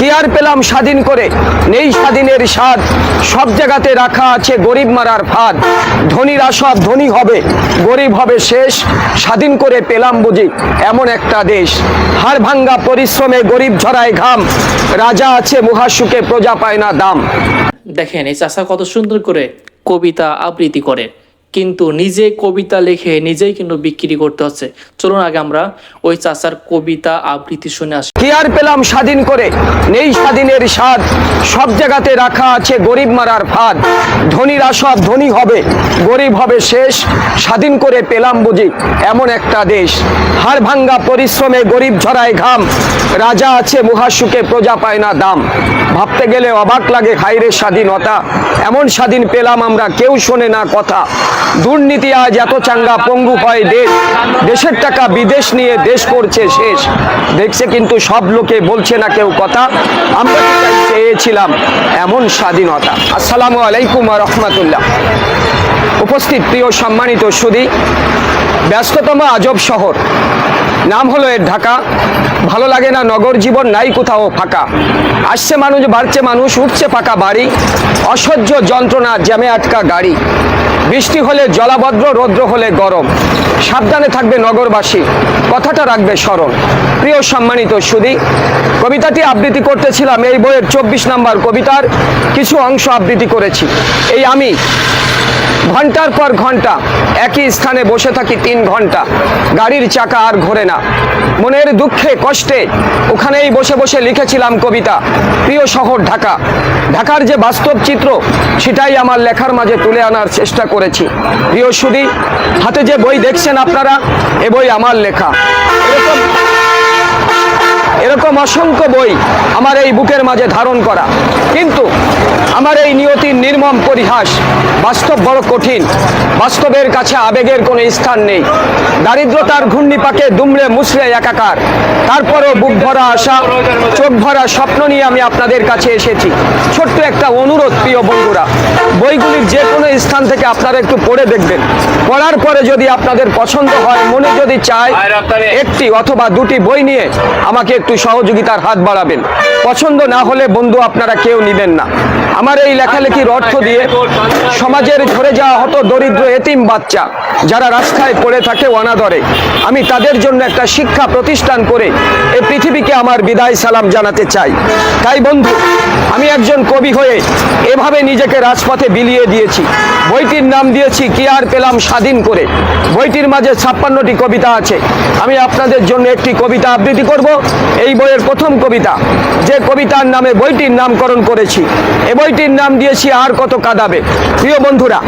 কি আর পেলাম স্বাধীন করে? নেই স্বাধীনের স্বাদ। সব জায়গাতে রাখা আছে গরিব মারার ফাঁদ। ধনীরা সব ধনী হবে। গরিব হবে শেষ। স্বাধীন করে পেলাম বুঝি এমন একটা দেশ। হাড় ভাঙ্গা পরিশ্রমে গরিব ঝরায় ঘাম। রাজা আছে মহাসুখে, প্রজা পায় না দাম। দেখেন, এই চাষা কত সুন্দর করে কবিতা আবৃত্তি করে। কিন্তু নিজে কবিতা লিখে নিজেই কিন্তু বিক্রি করতে হচ্ছে। চলুন আগে আমরা ওই চাষার কবিতা আবৃত্তি শুনে আসি। কি আর পেলাম স্বাধীন করে? নেই স্বাধীনের স্বাদ। সব জায়গাতে রাখা আছে গরিব মারার ফাঁদ। ধনীরা সব ধনী হবে। গরিব হবে শেষ। স্বাধীন করে পেলাম বুঝি এমন একটা দেশ। হাড় ভাঙ্গা পরিশ্রমে গরিব ঝরায় ঘাম। রাজা আছে মহাসুখে, প্রজা পায় না দাম। ভাবতে গেলে অবাক লাগে হাইরে স্বাধীনতা। এমন স্বাধীন পেলাম আমরা, কেউ শোনে না কথা। দুর্নীতি আজ এত চাঙ্গা, পঙ্গু হয় দেশ। দেশের টাকা বিদেশ নিয়ে দেশ করছে শেষ। দেখছে কিন্তু সব লোকে বলছে না কেউ কথা। আমরা চেয়েছিলাম এমন স্বাধীনতা? আসসালামু আলাইকুম রহমতুল্লাহ। উপস্থিত প্রিয় সম্মানিত সুদী, ব্যস্ততম আজব শহর। নাম হলো এর ঢাকা। ভালো লাগে না নগর জীবন, নাই কোথাও ফাঁকা। আসছে মানুষ, বাড়ছে মানুষ, উঠছে ফাঁকা বাড়ি। অসহ্য যন্ত্রণা, জ্যামে আটকা গাড়ি। বৃষ্টি হলে জলাভদ্র রৌদ্র হলে গরম। সাবধানে থাকবে নগরবাসী। কথাটা রাখবে স্মরণ। প্রিয় সম্মানিত সুদী কবিতাটি আবৃত্তি করতেছিলাম এই বইয়ের চব্বিশ নাম্বার কবিতার কিছু অংশ আবৃত্তি করেছি। এই আমি ঘণ্টার পর ঘণ্টা, একই স্থানে বসে থাকি তিন ঘণ্টা। গাড়ির চাকা আর ঘোরে না। মনের দুঃখে, কষ্টে ওখানেই বসে বসে লিখেছিলাম কবিতা, প্রিয় শহর ঢাকা। ঢাকার যে বাস্তব চিত্র, সেটাই আমার লেখার মাঝে তুলে আনার চেষ্টা করেছি। প্রিয় সুদী হাতে যে বই দেখছেন আপনারা, এ বই আমার লেখা। এরকম এরকম অসংখ্য বই আমার এই বুকের মাঝে ধারণ করা। কিন্তু আমার এই নিয়তির নির্মম পরিহাস বাস্তব বড় কঠিন। বাস্তবের কাছে আবেগের কোনো স্থান নেই। দারিদ্রতার ঘূর্ণিপাকে দুমড়ে মুসড়ে একাকার। তারপরও বুক ভরা আশা চোখ ভরা স্বপ্ন নিয়ে আমি আপনাদের কাছে এসেছি। ছোট্ট একটা অনুরোধ প্রিয় বন্ধুরা। বইগুলির যে কোনো স্থান থেকে আপনারা একটু পড়ে দেখবেন। পড়ার পরে যদি আপনাদের পছন্দ হয় মনে যদি চায় একটি অথবা দুটি বই নিয়ে আমাকে একটু সহযোগিতার হাত বাড়াবেন। পছন্দ না হলে বন্ধু আপনারা কেউ নিবেন না। আমার এই লেখালেখির অর্থ দিয়ে সমাজের ঝরে যাওয়া হতো দরিদ্র এতিম বাচ্চা যারা রাস্তায় পড়ে থাকে অনাদরে। আমি তাদের জন্য একটা শিক্ষা প্রতিষ্ঠান করে এই পৃথিবীকে আমার বিদায় সালাম জানাতে চাই। তাই বন্ধু, আমি একজন কবি হয়ে এভাবে নিজেকে রাজপথে বিলিয়ে দিয়েছি। বইটির নাম দিয়েছি, কি আর পেলাম স্বাধীন করে। বইটির মাঝে ছাপ্পান্নটি কবিতা আছে। আমি আপনাদের জন্য একটি কবিতা আবৃত্তি করব। এই বইয়ের প্রথম কবিতা। যে কবিতার নামে বইটির নামকরণ করেছি। এ বইটির নাম দিয়েছি, আর কত কাঁদাবে। প্রিয় বন্ধুরা,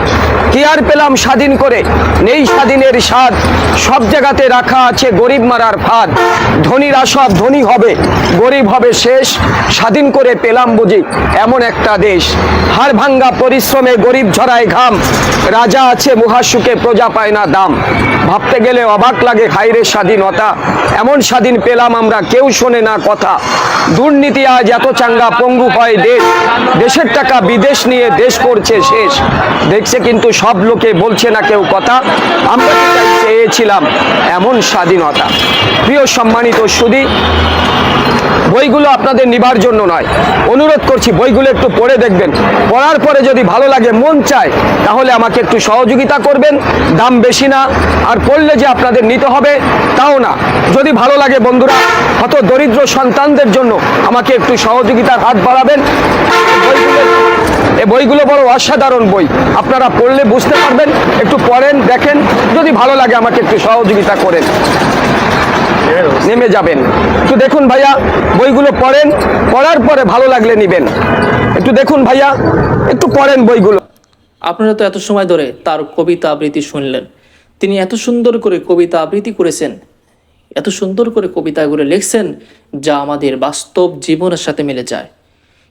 কি আর পেলাম স্বাধীন করে? নেই স্বাধীনের স্বাদ। সব জায়গাতে রাখা আছে গরিব মারার ফাঁদ। ধনীরা সব ধনী হবে। গরিব হবে শেষ। স্বাধীন করে পেলাম বুঝি এমন একটা দেশ। হাড় ভাঙ্গা পরিশ্রমে গরিব ঝরায় ঘাম। রাজা আছে মহাসুখে, প্রজা পায় না দাম। ভাবতে গেলে অবাক লাগে হাইরে স্বাধীনতা। এমন স্বাধীন পেলাম আমরা, কেউ শোনে না কথা। দুর্নীতি আজ এত চাঙ্গা, পঙ্গু হয় দেশ। দেশের টাকা বিদেশ নিয়ে দেশ করছে শেষ। দেখছে কিন্তু সব লোকে বলছে না কেউ কথা। আমরা চেয়েছিলাম এমন স্বাধীনতা। প্রিয় সম্মানিত সুদী বইগুলো আপনাদের নিবার জন্য নয়। অনুরোধ করছি, বইগুলো একটু পড়ে দেখবেন। পড়ার পরে যদি ভালো লাগে, মন চায়, তাহলে আমাকে একটু সহযোগিতা করবেন। দাম বেশি না, আর পড়লে যে আপনাদের নিতে হবে, তাও না। যদি ভালো লাগে বন্ধুরা, হত দরিদ্র সন্তানদের জন্য আমাকে একটু সহযোগিতার হাত বাড়াবেন। বইগুলো এই বইগুলো বড় অসাধারণ বই। আপনারা পড়লে বুঝতে পারবেন, একটু পড়েন, দেখেন, যদি ভালো লাগে আমাকে একটু সহযোগিতা করেন। নেমে যাবেন। একটু দেখুন ভাইয়া, বইগুলো পড়েন, পড়ার পরে ভালো লাগলে নিবেন। একটু দেখুন ভাইয়া, একটু পড়েন বইগুলো। আপনারা তো এত সময় ধরে তার কবিতা আবৃত্তি শুনলেন। তিনি এত সুন্দর করে কবিতা আবৃত্তি করেছেন, এত সুন্দর করে কবিতাগুলো লিখছেন, যা আমাদের বাস্তব জীবনের সাথে মিলে যায়।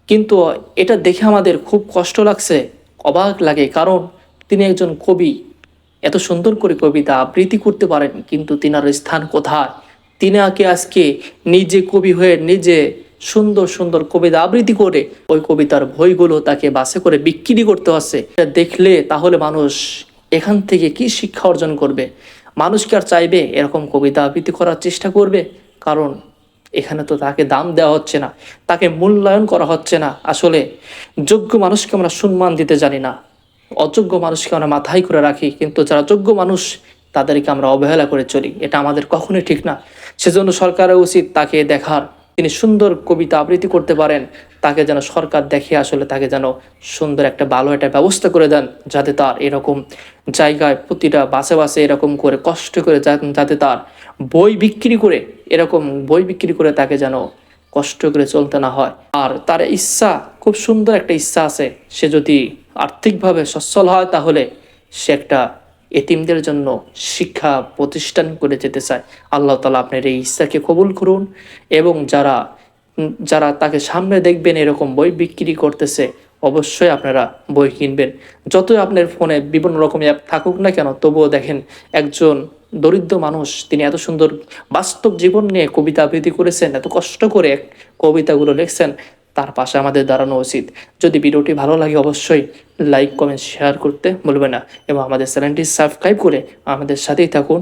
কিন্তু এটা দেখে আমাদের খুব কষ্ট লাগছে, অবাক লাগে। কারণ তিনি একজন কবি। এত সুন্দর করে কবিতা আবৃত্তি করতে পারেন, কিন্তু তিনার স্থান কোথায়? তিনি তিনাকে আজকে নিজে কবি হয়ে নিজে সুন্দর সুন্দর কবিতা আবৃত্তি করে ওই কবিতার বইগুলো তাকে বাসে করে বিক্রি করতে হচ্ছে এটা দেখলে তাহলে মানুষ এখান থেকে কি শিক্ষা অর্জন করবে? মানুষ কি আর চাইবে এরকম কবিতা আবৃত্তি করার চেষ্টা করবে? কারণ এখানে তো তাকে দাম দেওয়া হচ্ছে না, তাকে মূল্যায়ন করা হচ্ছে না। আসলে যোগ্য মানুষকে আমরা সম্মান দিতে জানি না, অযোগ্য মানুষকে আমরা মাথায় করে রাখি, কিন্তু যারা যোগ্য মানুষ, তাদেরকে আমরা অবহেলা করে চলি। এটা আমাদের কখনোই ঠিক না। সেজন্য সরকারের উচিত তাকে দেখার। তিনি সুন্দর কবিতা আবৃত্তি করতে পারেন, তাকে যেন সরকার দেখে আসলে তাকে যেন সুন্দর একটা ভালো একটা ব্যবস্থা করে দেন যাতে তার এরকম জায়গায় প্রতিটা বাসে বাসে এরকম করে কষ্ট করে যাতে তার বই বিক্রি করে, এরকম বই বিক্রি করে তাকে যেন কষ্ট করে চলতে না হয়। আর তার ইচ্ছা, খুব সুন্দর একটা ইচ্ছা আছে, সে যদি আর্থিকভাবে সচ্ছল হয় তাহলে সে একটা এতিমদের জন্য শিক্ষা প্রতিষ্ঠান করে যেতে চায়। আল্লাহ তালা আপনার এই ইচ্ছাকে কবুল করুন এবং যারা যারা তাকে সামনে দেখবেন এরকম বই বিক্রি করতেছে, অবশ্যই আপনারা বই কিনবেন। যতই আপনার ফোনে বিভিন্ন রকম অ্যাপ থাকুক না কেন, তবুও দেখেন একজন দরিদ্র মানুষ, তিনি এত সুন্দর বাস্তব জীবন নিয়ে কবিতা আবৃত্তি করেছেন, এত কষ্ট করে কবিতাগুলো লিখছেন তার পাশে আমাদের দাঁড়ানো উচিত। যদি ভিডিওটি ভালো লাগে অবশ্যই লাইক কমেন্ট শেয়ার করতে ভুলবে না এবং আমাদের চ্যানেলটি সাবস্ক্রাইব করে আমাদের সাথেই থাকুন।